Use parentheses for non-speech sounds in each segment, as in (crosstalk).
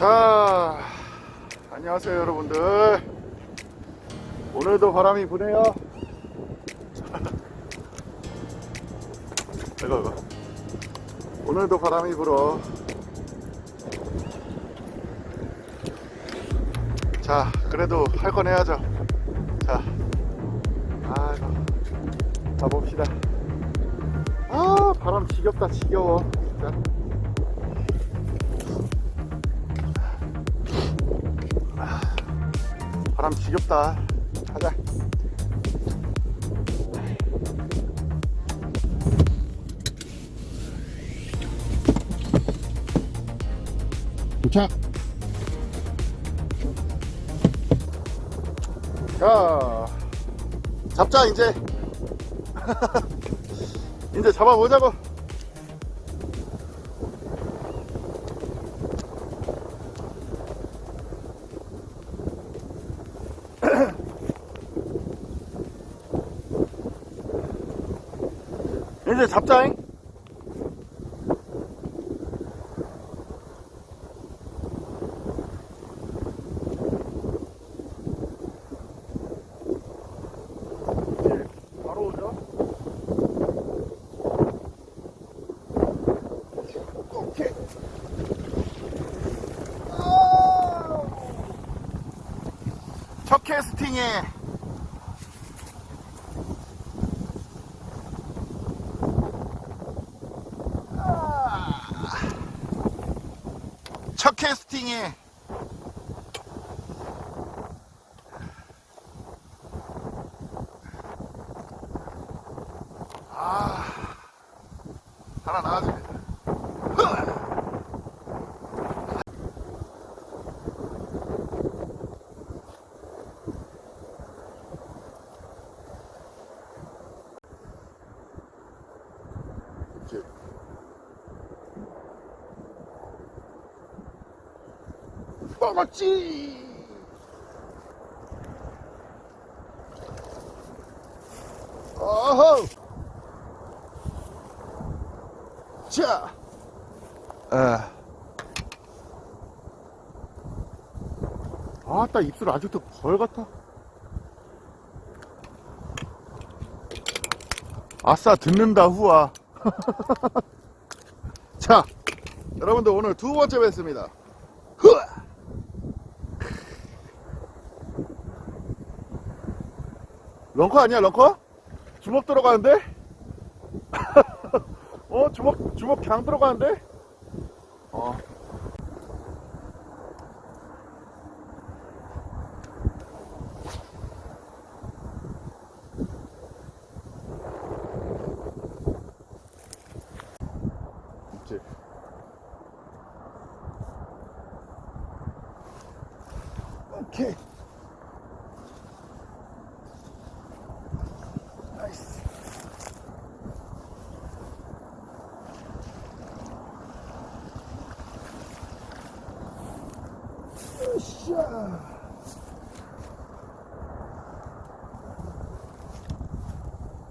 자, 안녕하세요, 여러분들. 오늘도 바람이 부네요. (laughs) 이거, 이거. 오늘도 바람이 불어. 자, 그래도 할 건 해야죠. 자, 아이고, 가봅시다. 아, 바람 지겹다, 지겨워. 진짜. 바람 지겹다. 가자. 도착. 자, 잡자 이제. (laughs) 이제 잡아보자고. 이제 잡자잉. 오케이. 아우. 첫 캐스팅에 첫 캐스팅에 아 하나 나와줍니다 이렇게 먹었지. 어허. 자. 에. 아따 입술 아직도 벌 같아. 아싸 듣는다 후아. (laughs) 자, 여러분들 오늘 두 번째 뵙습니다. 흐 런커 아니야 런커? 주먹 들어가는데? (laughs) 어 주먹 주먹 강 들어가는데? 어. 있지. 오케이.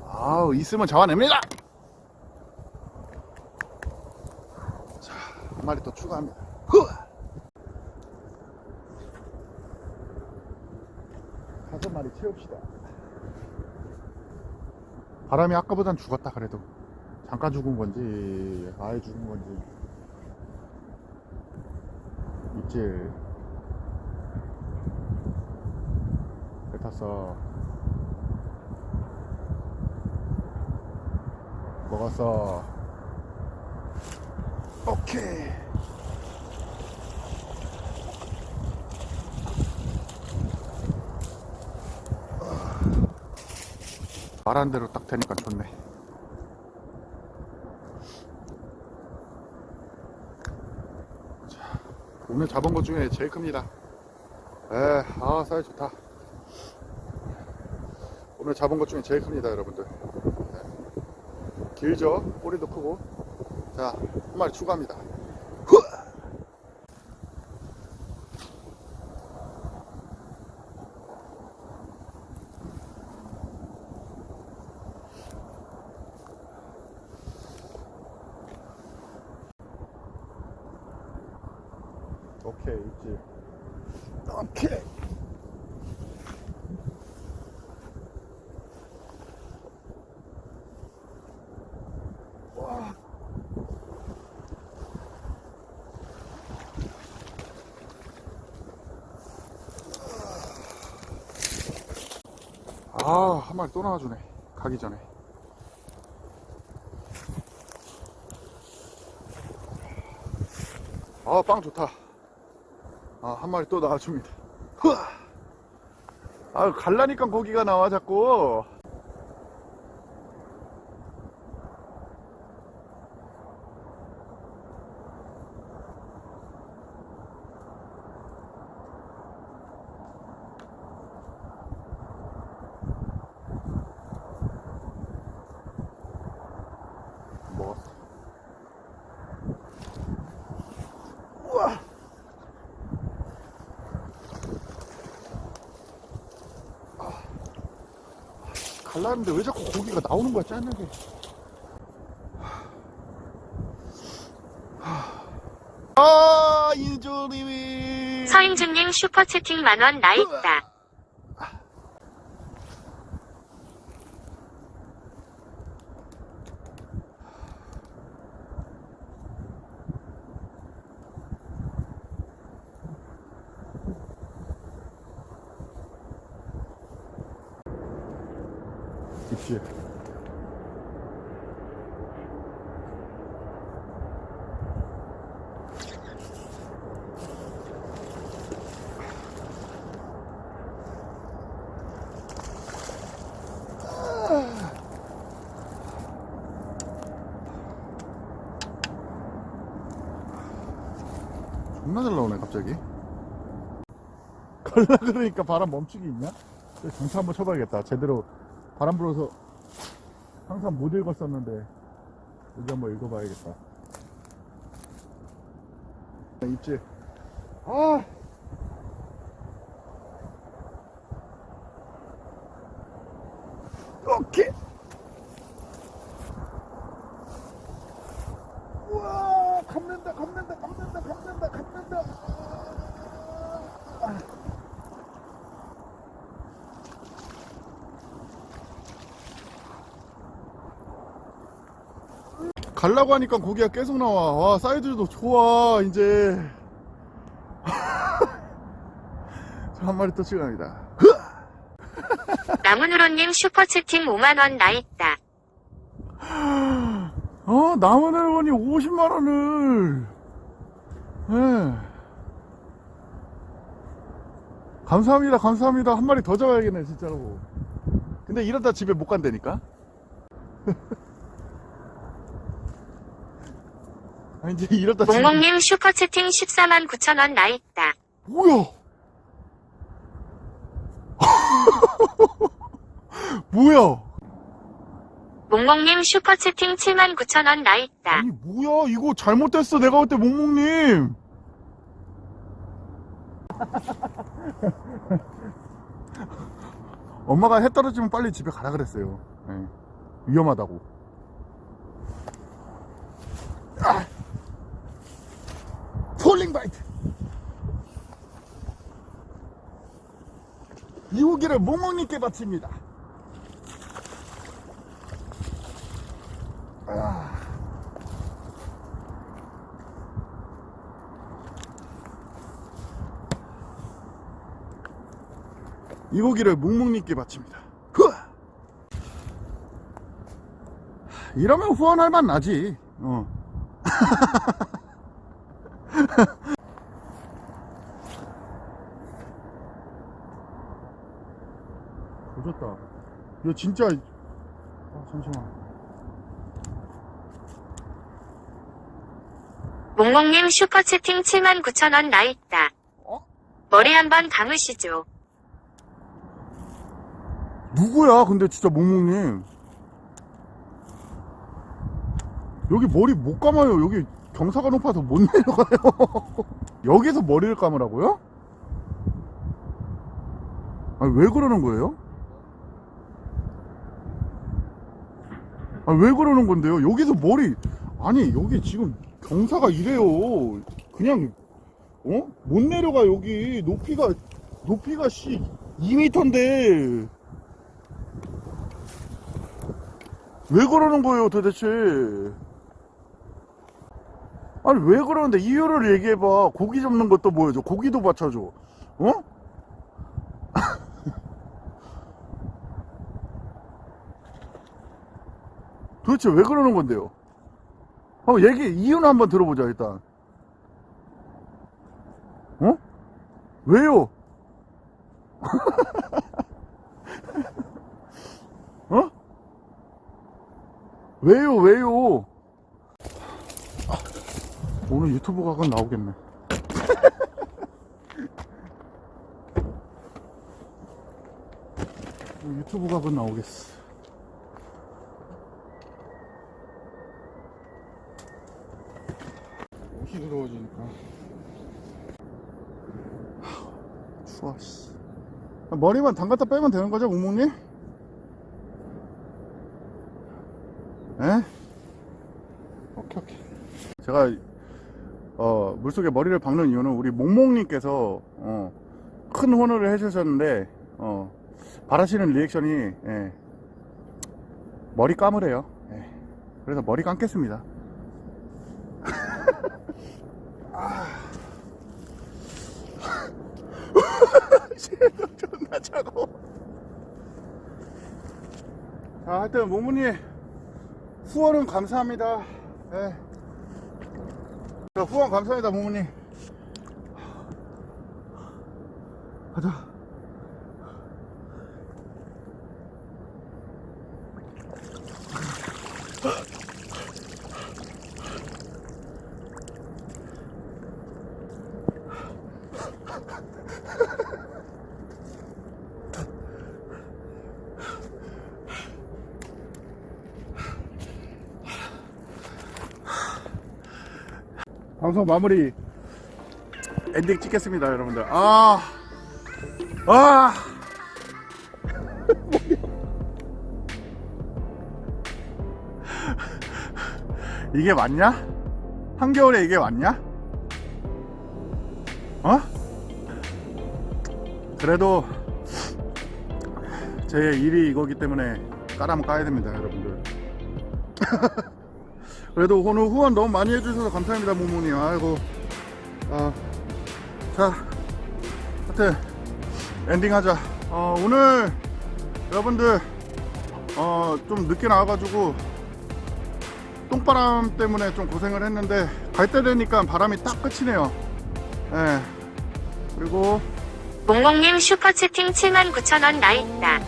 아우, 있으면 잡아냅니다! 자, 한 마리 더 추가합니다. 흐! 다섯 마리 채웁시다. 바람이 아까보단 죽었다 그래도 잠깐 죽은 건지 아예 죽은 건지 입질 뱉었어 먹었어 오케이 말한 대로 딱 되니까 좋네. 자, 오늘 잡은 것 중에 제일 큽니다. 에, 아, 사이 좋다. 오늘 잡은 것 중에 제일 큽니다, 여러분들. 네. 길죠? 꼬리도 크고. 자, 한 마리 추가합니다. 후! 오케이 있지 오케이 아, 한 마리 또 나와주네. 가기 전에. 아, 빵 좋다. 아, 한 마리 또 나와줍니다. 후아! (laughs) 아, 갈라니까 고기가 나와, 자꾸. 갈라는데 왜 자꾸 고기가 나오는 거야, 짠하게. 아, 인조님이. 서인준님 슈퍼채팅 만원 나 있다. 있지. 존나 잘 나오네 갑자기 (laughs) 걸라 그러니까 바람 멈추기 있냐? 정차 한번 쳐봐야겠다 제대로 바람 불어서 항상 못 읽었었는데 여기 한번 읽어봐야겠다. 입질. 아! 오케이 우와 감는다 감는다 감는다 감는다 감는다 아. 갈라고 하니까 고기가 계속 나와. 와, 사이즈도 좋아, 이제. (laughs) 자, 한 마리 또 출간합니다. 나문으로님 슈퍼채팅 5만원 나 있다. (gasps) 어, 남은 할머니 50만원을. 예. 감사합니다, 감사합니다. 한 마리 더 잡아야겠네, 진짜로. 근데 이러다 집에 못 간다니까? (laughs) 아, 이제 이러다 집에. 몽몽님 슈퍼채팅 14만 9천원 나 있다. 뭐야? (laughs) 뭐야? 몽몽님 슈퍼채팅 7만 9천원 나 있다. 아니 뭐야? 이거 잘못됐어. 내가 그때 몽몽님. (laughs) 엄마가 해 떨어지면 빨리 집에 가라 그랬어요. 예. 위험하다고. 아! 폴링 바이트. 이 고기를 몽몽님께 바칩니다. 아. 이 고기를 묵묵님께 바칩니다. 후아! 이러면 후원할 맛 나지. 어. (laughs) 조졌다. 이거 진짜. 아, 잠시만. 몽몽님 슈퍼채팅 7만 9천원 나 있다. 어? 머리 한번 감으시죠. 누구야, 근데 진짜 몽몽님. 여기 머리 못 감아요. 여기 경사가 높아서 못 (laughs) 내려가요. 여기서 머리를 감으라고요? 아니, 왜 그러는 거예요? 아니, 왜 그러는 건데요? 여기서 머리, 아니, 여기 지금 경사가 이래요. 그냥 어? 못 내려가 여기 높이가 높이가 씨 2m인데 왜 그러는 거예요 도대체 아니 왜 그러는데 이유를 얘기해봐 고기 잡는 것도 보여줘 고기도 받쳐줘 어? 도대체 왜 그러는 건데요 한번 얘기 이유는 한번 들어보자 일단 어? 왜요? (laughs) 어? 왜요, 왜요? 아, 오늘 유튜브 각은 나오겠네. (laughs) 유튜브 각은 나오겠어. 옷이 더러워지니까. 추워, 씨. 머리만 담갔다 빼면 되는 거죠, 웅몽님? 에? 오케이, 오케이. 제가, 어, 물속에 머리를 박는 이유는 우리 몽몽님께서, 어, 큰 헌호를 해주셨는데, 어, 바라시는 리액션이, 예, 머리 감으래요. 예. 그래서 머리 감겠습니다. (laughs) 존나 차가워. 자, 하여튼, 모모님, 후원은 감사합니다. 예. 자, 후원 감사합니다, 모모님. 가자. 방송 마무리 엔딩 찍겠습니다, 여러분들. 아, 아. (laughs) 이게 맞냐? 한겨울에 이게 맞냐? 어? 그래도 제 일이 이거기 때문에 까라면 까야 됩니다, 여러분들. (laughs) 그래도 오늘 후원 너무 많이 해주셔서 감사합니다, 모모님. 아이고. 아, 자, 하여튼, 엔딩 하자. 어, 오늘, 여러분들, 어, 좀 늦게 나와가지고, 똥바람 때문에 좀 고생을 했는데, 갈 때 되니까 바람이 딱 끝이네요. 예. 그리고, 몽몽님 슈퍼채팅 79,000원 나 있다.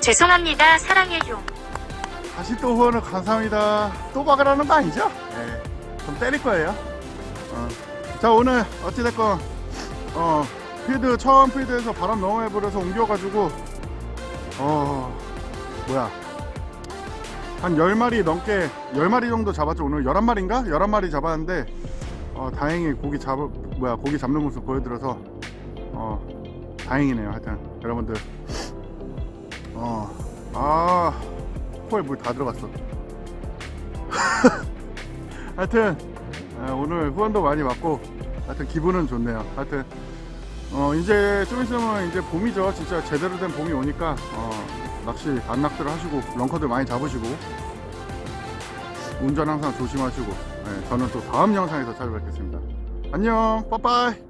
죄송합니다. 사랑해요. 다시 또 후원을 감사합니다. 또 박으라는 거 아니죠? 네. 좀 때릴 거예요. 어. 자, 오늘 어찌됐건, 어, 필드, 처음 필드에서 바람 너무 해버려서 옮겨가지고, 어, 뭐야. 한 10마리 넘게, 10마리 정도 잡았죠. 오늘 11마리인가? 11마리 잡았는데, 어, 다행히 고기 잡, 뭐야, 고기 잡는 모습 보여드려서, 어, 다행이네요. 하여튼, 여러분들. 어, 아. 코에 물 다 들어갔어. (laughs) 하여튼 아, 오늘 후원도 많이 받고 하여튼 기분은 좋네요. 하여튼 어 이제 좀 있으면 이제 봄이죠. 진짜 제대로 된 봄이 오니까 어 낚시 안낚들 하시고 런커들 많이 잡으시고 운전 항상 조심하시고 네, 저는 또 다음 영상에서 찾아뵙겠습니다. 안녕 빠빠이